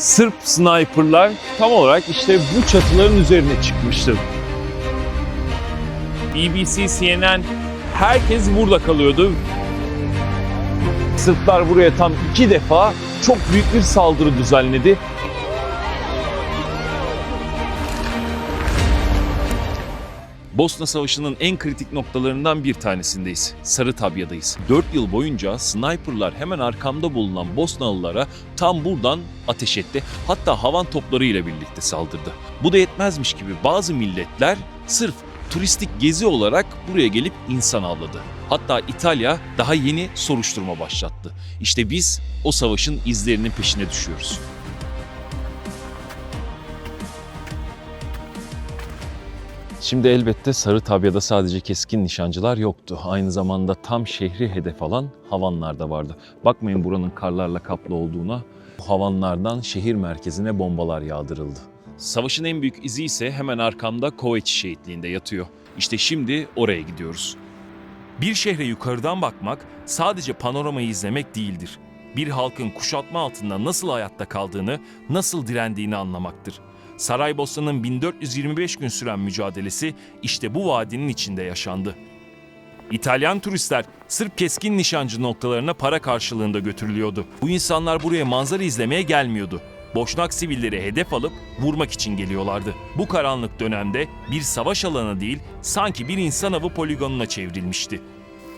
Sırp sniperlar tam olarak işte bu çatıların üzerine çıkmıştı. BBC, CNN herkes burada kalıyordu. Sırplar buraya tam iki defa çok büyük bir saldırı düzenledi. Bosna Savaşı'nın en kritik noktalarından bir tanesindeyiz. Sarı Tabya'dayız. 4 yıl boyunca sniperlar hemen arkamda bulunan Bosnalılara tam buradan ateş etti. Hatta havan toplarıyla birlikte saldırdı. Bu da yetmezmiş gibi bazı milletler sırf turistik gezi olarak buraya gelip insan avladı. Hatta İtalya daha yeni soruşturma başlattı. İşte biz o savaşın izlerinin peşine düşüyoruz. Şimdi elbette Sarı Tabya'da sadece keskin nişancılar yoktu. Aynı zamanda tam şehri hedef alan havanlar da vardı. Bakmayın buranın karlarla kaplı olduğuna. Bu havanlardan şehir merkezine bombalar yağdırıldı. Savaşın en büyük izi ise hemen arkamda Koveç şehitliğinde yatıyor. İşte şimdi oraya gidiyoruz. Bir şehre yukarıdan bakmak sadece panoramayı izlemek değildir. Bir halkın kuşatma altında nasıl hayatta kaldığını, nasıl direndiğini anlamaktır. Saraybosna'nın 1425 gün süren mücadelesi işte bu vadinin içinde yaşandı. İtalyan turistler Sırp keskin nişancı noktalarına para karşılığında götürülüyordu. Bu insanlar buraya manzara izlemeye gelmiyordu. Boşnak sivilleri hedef alıp vurmak için geliyorlardı. Bu karanlık dönemde bir savaş alanı değil, sanki bir insan avı poligonuna çevrilmişti.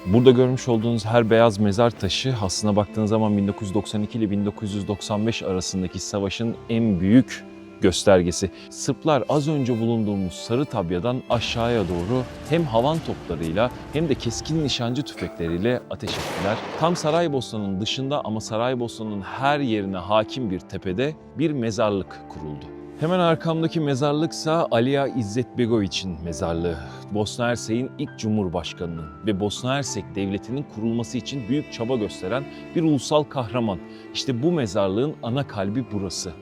Burada görmüş olduğunuz her beyaz mezar taşı aslına baktığınız zaman 1992 ile 1995 arasındaki savaşın en büyük göstergesi. Sırplar az önce bulunduğumuz Sarı Tabya'dan aşağıya doğru hem havan toplarıyla hem de keskin nişancı tüfekleriyle ateş ettiler. Tam Saraybosna'nın dışında ama Saraybosna'nın her yerine hakim bir tepede bir mezarlık kuruldu. Hemen arkamdaki mezarlıksa Aliya İzzet Begoviç'in mezarlığı. Bosna Hersek'in ilk cumhurbaşkanının ve Bosna Hersek devletinin kurulması için büyük çaba gösteren bir ulusal kahraman. İşte bu mezarlığın ana kalbi burası.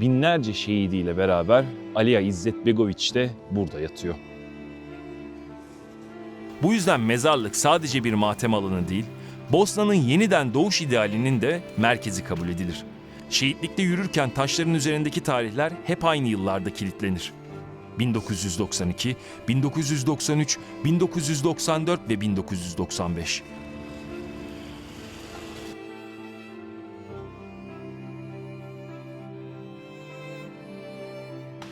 Binlerce şehidiyle beraber Aliya İzzet Begoviç de burada yatıyor. Bu yüzden mezarlık sadece bir matem alanı değil, Bosna'nın yeniden doğuş idealinin de merkezi kabul edilir. Şehitlikte yürürken taşların üzerindeki tarihler hep aynı yıllarda kilitlenir. 1992, 1993, 1994 ve 1995.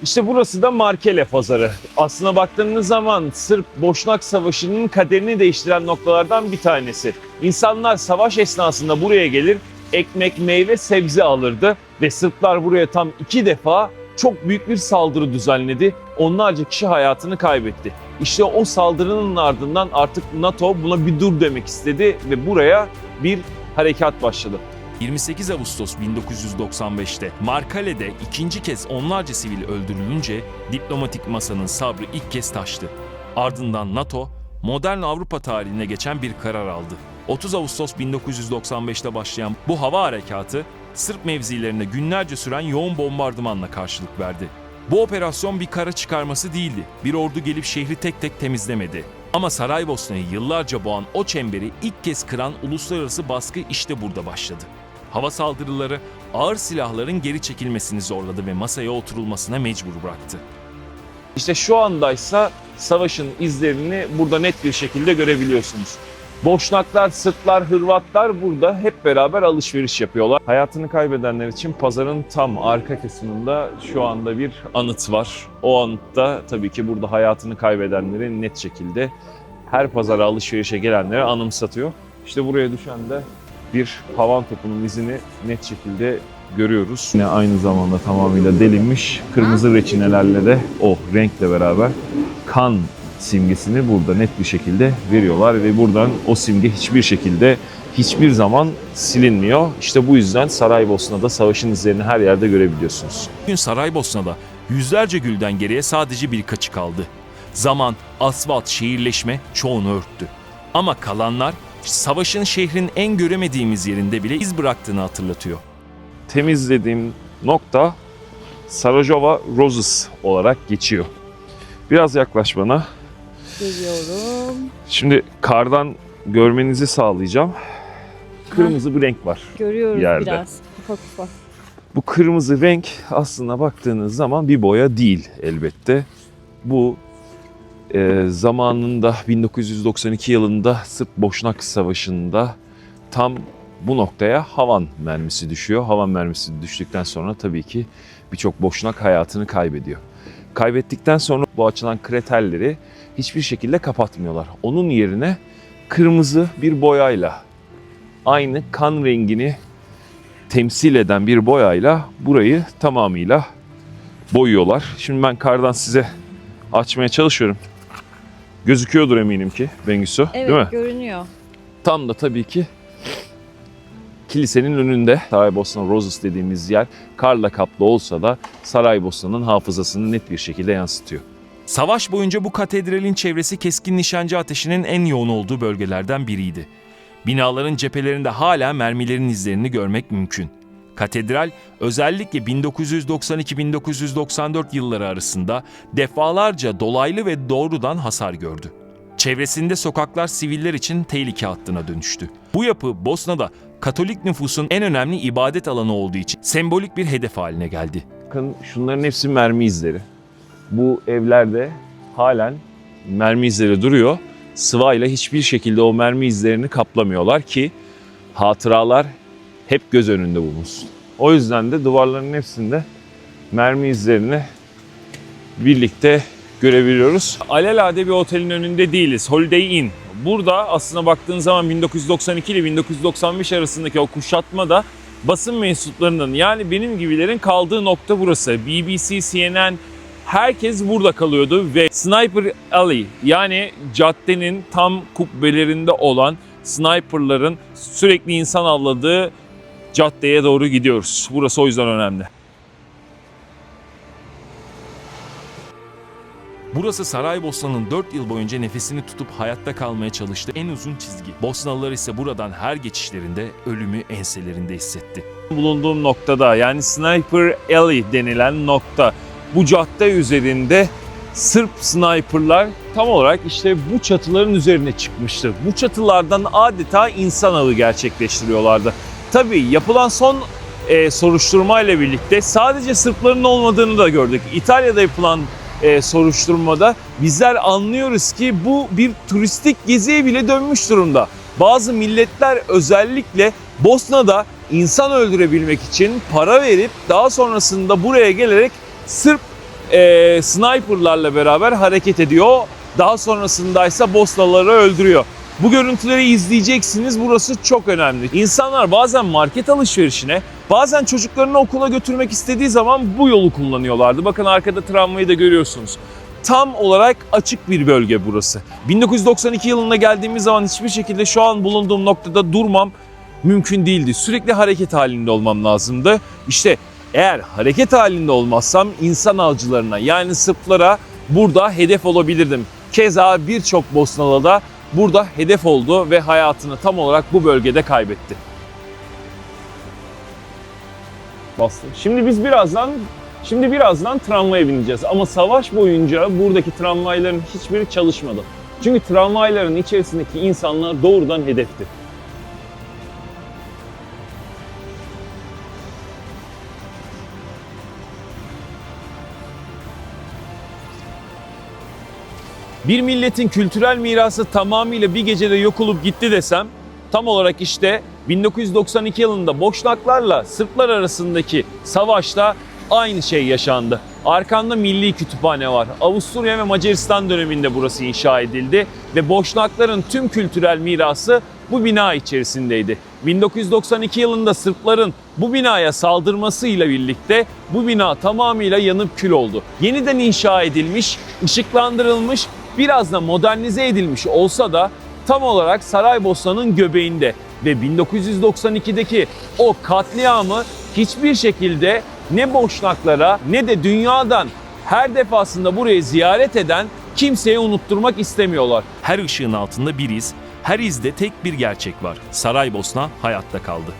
İşte burası da Markele pazarı. Aslına baktığınız zaman Sırp Boşnak Savaşı'nın kaderini değiştiren noktalardan bir tanesi. İnsanlar savaş esnasında buraya gelir, ekmek, meyve, sebze alırdı ve Sırplar buraya tam iki defa çok büyük bir saldırı düzenledi. Onlarca kişi hayatını kaybetti. İşte o saldırının ardından artık NATO buna bir dur demek istedi ve buraya bir harekat başladı. 28 Ağustos 1995'te Markale'de ikinci kez onlarca sivil öldürülünce diplomatik masanın sabrı ilk kez taştı. Ardından NATO modern Avrupa tarihine geçen bir karar aldı. 30 Ağustos 1995'te başlayan bu hava harekatı Sırp mevzilerine günlerce süren yoğun bombardımanla karşılık verdi. Bu operasyon bir kara çıkarması değildi. Bir ordu gelip şehri tek tek temizlemedi. Ama Saraybosna'yı yıllarca boğan o çemberi ilk kez kıran uluslararası baskı işte burada başladı. Hava saldırıları ağır silahların geri çekilmesini zorladı ve masaya oturulmasına mecbur bıraktı. İşte şu andaysa savaşın izlerini burada net bir şekilde görebiliyorsunuz. Boşnaklar, Sırplar, Hırvatlar burada hep beraber alışveriş yapıyorlar. Hayatını kaybedenler için pazarın tam arka kısmında şu anda bir anıt var. O anıtta tabii ki burada hayatını kaybedenleri net şekilde her pazara alışverişe gelenlere anımsatıyor. İşte buraya düşen de bir havan topunun izini net şekilde görüyoruz. Yine aynı zamanda tamamıyla delinmiş kırmızı reçinelerle de o renkle beraber kan simgesini burada net bir şekilde veriyorlar ve buradan o simge hiçbir şekilde hiçbir zaman silinmiyor. İşte bu yüzden Saraybosna'da savaşın izlerini her yerde görebiliyorsunuz. Bugün Saraybosna'da yüzlerce gülden geriye sadece birkaçı kaldı. Zaman, asfalt, şehirleşme çoğunu örttü. Ama kalanlar savaşın şehrin en göremediğimiz yerinde bile iz bıraktığını hatırlatıyor. Temizlediğim nokta Sarajova Roses olarak geçiyor. Biraz yaklaş bana. Geliyorum. Şimdi kardan görmenizi sağlayacağım. Kırmızı bir renk var. Görüyoruz Yerde. biraz. Ufak ufak. Bu kırmızı renk aslında baktığınız zaman bir boya değil elbette. Bu e, zamanında 1992 yılında Sırp Boşnak Savaşı'nda tam bu noktaya havan mermisi düşüyor. Havan mermisi düştükten sonra tabii ki birçok boşnak hayatını kaybediyor. Kaybettikten sonra bu açılan kraterleri hiçbir şekilde kapatmıyorlar. Onun yerine kırmızı bir boyayla aynı kan rengini temsil eden bir boyayla burayı tamamıyla boyuyorlar. Şimdi ben kardan size açmaya çalışıyorum. Gözüküyordur eminim ki Bengüsü Evet değil mi? görünüyor. Tam da tabii ki kilisenin önünde Saraybosna Roses dediğimiz yer karla kaplı olsa da Saraybosna'nın hafızasını net bir şekilde yansıtıyor. Savaş boyunca bu katedralin çevresi keskin nişancı ateşinin en yoğun olduğu bölgelerden biriydi. Binaların cephelerinde hala mermilerin izlerini görmek mümkün. Katedral özellikle 1992-1994 yılları arasında defalarca dolaylı ve doğrudan hasar gördü. Çevresinde sokaklar siviller için tehlike hattına dönüştü. Bu yapı Bosna'da Katolik nüfusun en önemli ibadet alanı olduğu için sembolik bir hedef haline geldi. Bakın şunların hepsi mermi izleri. Bu evlerde halen mermi izleri duruyor. Sıvayla hiçbir şekilde o mermi izlerini kaplamıyorlar ki hatıralar hep göz önünde bulunsun. O yüzden de duvarların hepsinde mermi izlerini birlikte görebiliyoruz. Alelade bir otelin önünde değiliz. Holiday Inn. Burada aslında baktığın zaman 1992 ile 1995 arasındaki o kuşatma da basın mensuplarının yani benim gibilerin kaldığı nokta burası. BBC, CNN herkes burada kalıyordu ve Sniper Alley yani caddenin tam kubbelerinde olan sniperların sürekli insan avladığı caddeye doğru gidiyoruz. Burası o yüzden önemli. Burası Saraybosna'nın 4 yıl boyunca nefesini tutup hayatta kalmaya çalıştığı en uzun çizgi. Bosnalılar ise buradan her geçişlerinde ölümü enselerinde hissetti. bulunduğum noktada yani Sniper Alley denilen nokta bu cadde üzerinde Sırp sniperlar tam olarak işte bu çatıların üzerine çıkmıştı. Bu çatılardan adeta insan avı gerçekleştiriyorlardı. Tabii yapılan son e, soruşturma ile birlikte sadece Sırpların olmadığını da gördük. İtalya'da yapılan e, soruşturmada bizler anlıyoruz ki bu bir turistik geziye bile dönmüş durumda. Bazı milletler özellikle Bosna'da insan öldürebilmek için para verip daha sonrasında buraya gelerek Sırp e, sniperlarla beraber hareket ediyor. Daha sonrasında ise Bosnalıları öldürüyor. Bu görüntüleri izleyeceksiniz. Burası çok önemli. İnsanlar bazen market alışverişine, bazen çocuklarını okula götürmek istediği zaman bu yolu kullanıyorlardı. Bakın arkada tramvayı da görüyorsunuz. Tam olarak açık bir bölge burası. 1992 yılında geldiğimiz zaman hiçbir şekilde şu an bulunduğum noktada durmam mümkün değildi. Sürekli hareket halinde olmam lazımdı. İşte eğer hareket halinde olmazsam insan avcılarına yani Sırplara burada hedef olabilirdim. Keza birçok Bosnalı da burada hedef oldu ve hayatını tam olarak bu bölgede kaybetti. Bastı. Şimdi biz birazdan şimdi birazdan tramvaya bineceğiz ama savaş boyunca buradaki tramvayların hiçbiri çalışmadı. Çünkü tramvayların içerisindeki insanlar doğrudan hedefti. Bir milletin kültürel mirası tamamıyla bir gecede yok olup gitti desem tam olarak işte 1992 yılında Boşnaklarla Sırplar arasındaki savaşta aynı şey yaşandı. Arkanda Milli Kütüphane var. Avusturya ve Macaristan döneminde burası inşa edildi ve Boşnakların tüm kültürel mirası bu bina içerisindeydi. 1992 yılında Sırpların bu binaya saldırmasıyla birlikte bu bina tamamıyla yanıp kül oldu. Yeniden inşa edilmiş, ışıklandırılmış, biraz da modernize edilmiş olsa da tam olarak Saraybosna'nın göbeğinde ve 1992'deki o katliamı hiçbir şekilde ne Boşnaklara ne de dünyadan her defasında burayı ziyaret eden kimseye unutturmak istemiyorlar. Her ışığın altında bir iz, her izde tek bir gerçek var. Saraybosna hayatta kaldı.